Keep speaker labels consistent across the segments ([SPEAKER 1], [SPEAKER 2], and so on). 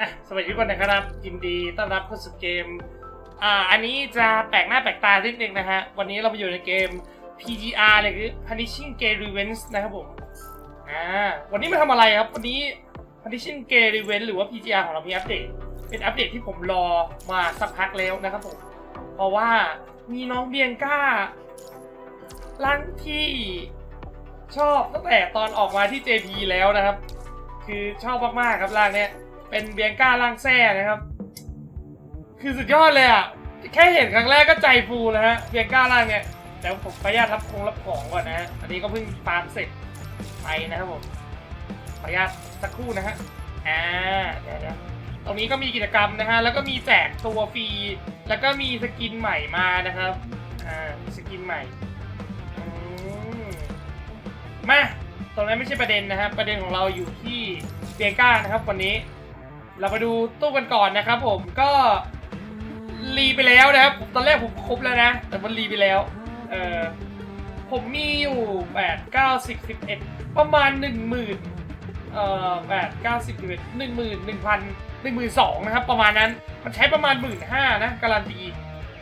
[SPEAKER 1] อะสวัสดีทุกคนนะครับ ยินดีต้อนรับเข้าสู่เกม อ่า อันนี้จะแปลกหน้าแปลกตานิดนึงนะฮะ วันนี้เรามาอยู่ในเกม PGR เลยคือ Punishing Gay Revenge นะครับผม อ่า วันนี้มาทำอะไรครับ วันนี้ Punishing Gay Revenge หรือว่า PGR ของเรามีอัปเดต เป็นอัปเดตที่ผมรอมาสักพักแล้วนะครับผม เพราะว่ามีน้องเบียงก้าร่างที่ชอบตั้งแต่ตอนออกมาที่ JP แล้วนะครับ คือชอบมากๆครับร่างเนี้ย เป็นเบียงก้าร่างแซ่นะครับ คือสุดยอดเลยอะ แค่เห็นครั้งแรกก็ใจฟูแล้วฮะ เบียงก้าร่างเนี้ยแต่ผมขออนุญาตรับคงรับของก่อนนะฮะ อันนี้ก็เพิ่งฟาร์มเสร็จไปนะครับผมขออนุญาตสักครู่นะฮะ อ่า เดี๋ยวเดี๋ยวตรงนี้ก็มีกิจกรรมนะฮะ แล้วก็มีแจกตัวฟรี แล้วก็มีสกินใหม่มานะครับ อ่า สกินใหม่อืมมา ตรงนั้นไม่ใช่ประเด็นนะครับ ประเด็นของเราอยู่ที่เบียงก้านะครับวันนี้ เรามาดูตู้กันก่อนนะครับผมก็รีไปแล้วนะครับ ตอนแรกผมครบแล้วนะ แต่มันรีไปแล้ว เออผมมีอยู่แปดเก้าสิบสิบเอ็ดประมาณหนึ่งหมื่นเอ่อแปดเก้าสิบสิบเอ็ดหนึ่งหมื่นหนึ่งพันหนึ่งหมื่นสองนะครับ ประมาณนั้นมันใช้ประมาณหมื่นห้านะ การันตี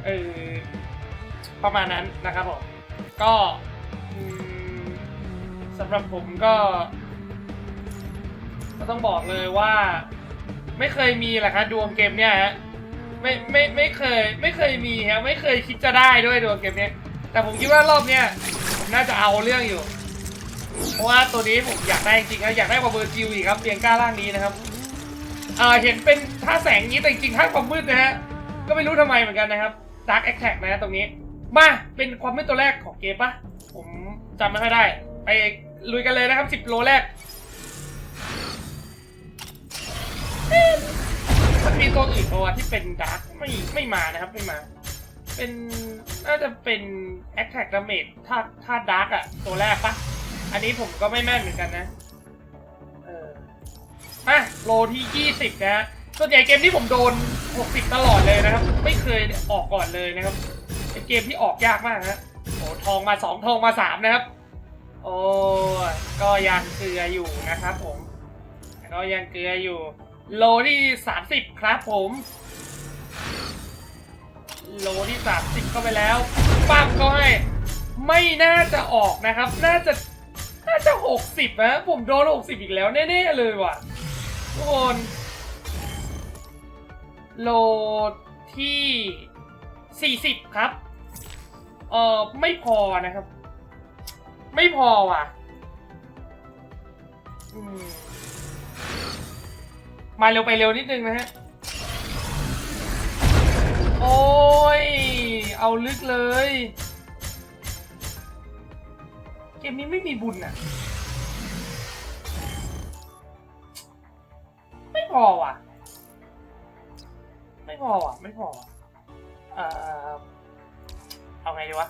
[SPEAKER 1] เออประมาณนั้นนะครับผมก็สำหรับผมก็ ก็ต้องบอกเลยว่า ไม่เคยมีแหละครับดวงเกมเนี้ยฮะไม่ไม่ไม่เคย ไม่เคยมีฮะไม่เคยคิดจะได้ด้วยดวงเกมเนี้ยแต่ผมคิดว่ารอบเนี้ยผมน่าจะเอาเรื่องอยู่ เพราะว่าตัวนี้ผมอยากได้จริงๆนะอยากได้กว่าเบอร์จิวอีกครับเบียงก้าร่างนี้นะครับเอ่อเห็นเป็นท่าแสงนี้แต่จริงๆท่าความมืดนะฮะก็ไม่รู้ทำไมเหมือนกันนะครับ Dark Attack นะฮะตรงนี้ มาเป็นความมืดตัวแรกของเกมปะผมจำไม่ค่อยได้ ไปลุยกันเลยนะครับ 10 โลแรก มันมีตัวอื่นตัวที่เป็นดาร์กไม่ไม่มานะครับไม่มา เป็นน่าจะเป็น Attack Damage ถ้าถ้าดาร์กอะตัวแรกปะอันนี้ผมก็ไม่แม่นเหมือนกันนะเอออะโลที่20นะฮะส่วนใหญ่เกมที่ผมโดน60ตลอดเลยนะครับ ไม่เคยออกก่อนเลยนะครับเป็นเกมที่ออกยากมากนะโอ้ทองมา2ทองมา3นะครับ โอ้ก็ยังเกลืออยู่นะครับผมก็ยังเกลืออยู่ โลที่30ครับผม โลที่30เข้าไปแล้วปั๊มก็ให้ ไม่น่าจะออกนะครับ น่าจะ น่าจะ60นะผมโดน60อีกแล้วแน่ๆเลยว่ะทุกคนโลที่ 40 ครับ เออไม่พอนะครับ ไม่พอว่ะ อืม มาเร็วไปเร็วนิดนึงนะฮะ โอ้ย เอาลึกเลย เกมนี้ไม่มีบุญอะไม่พอว่ะ ไม่พอว่ะ ไม่พอว่ะเอ่อเอาไงดีวะ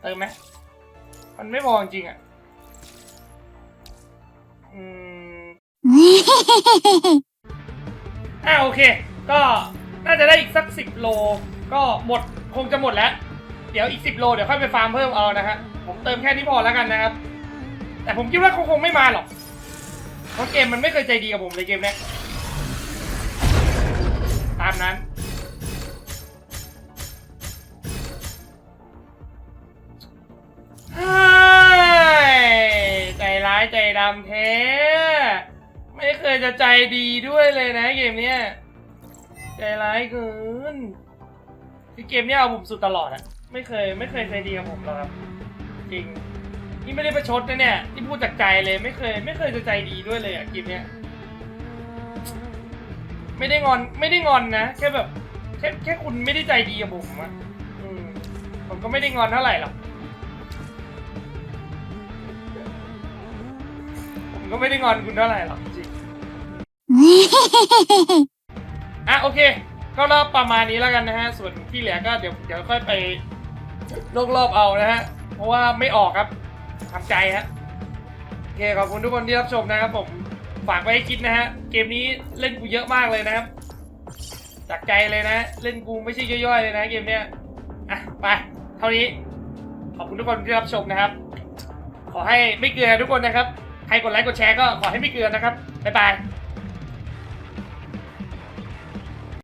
[SPEAKER 1] เติมไหมมันไม่พอจริงอะอืม อ่าโอเค ก็น่าจะได้อีกสักสิบโล ก็หมดคงจะหมดแล้ว เดี๋ยวอีกสิบโลเดี๋ยวค่อยไปฟาร์มเพิ่มเอานะฮะผมเติมแค่นี้พอแล้วกันนะครับ แต่ผมคิดว่าเขาคงไม่มาหรอก เพราะเกมมันไม่เคยใจดีกับผมเลยเกมนี้ตามนั้นเฮ้ใจร้ายใจดำแท้ ไม่เคยจะใจดีด้วยเลยนะเกมเนี้ยใจร้ายเกินคือเกมเนี้ยเอาผมสุดตลอดอะไม่เคยไม่เคยใจดีกับผมหรอกครับ จริงนี่ไม่ได้ประชดนะเนี่ยที่พูดจากใจเลยไม่เคย ไม่เคยจะใจดีด้วยเลยอะเกมเนี้ยไม่ได้งอนไม่ได้งอนนะแค่แบบแค่แค่คุณไม่ได้ใจดีกับผมอะผมก็ไม่ได้งอนเท่าไหร่หรอกผมก็ไม่ได้งอนคุณเท่าไหร่หรอก อะโอเค ก็รอบประมาณนี้แล้วกันนะฮะ ส่วนที่เหลือก็เดี๋ยวเดี๋ยวค่อยไปลอกรอบเอานะฮะ เพราะว่าไม่ออกครับทำใจฮะโอเคขอบคุณทุกคนที่รับชมนะครับผม ฝากไว้ให้คิดนะฮะ เกมนี้เล่นกูเยอะมากเลยนะครับจากใจเลยนะ เล่นกูไม่ใช่ย่อยๆเลยนะเกมเนี้ยอะไป เท่านี้ขอบคุณทุกคนที่รับชมนะครับ ขอให้ไม่เกลือทุกคนนะครับ ใครกดไลค์กดแชร์ก็ขอให้ไม่เกลือนะครับ บ๊ายบาย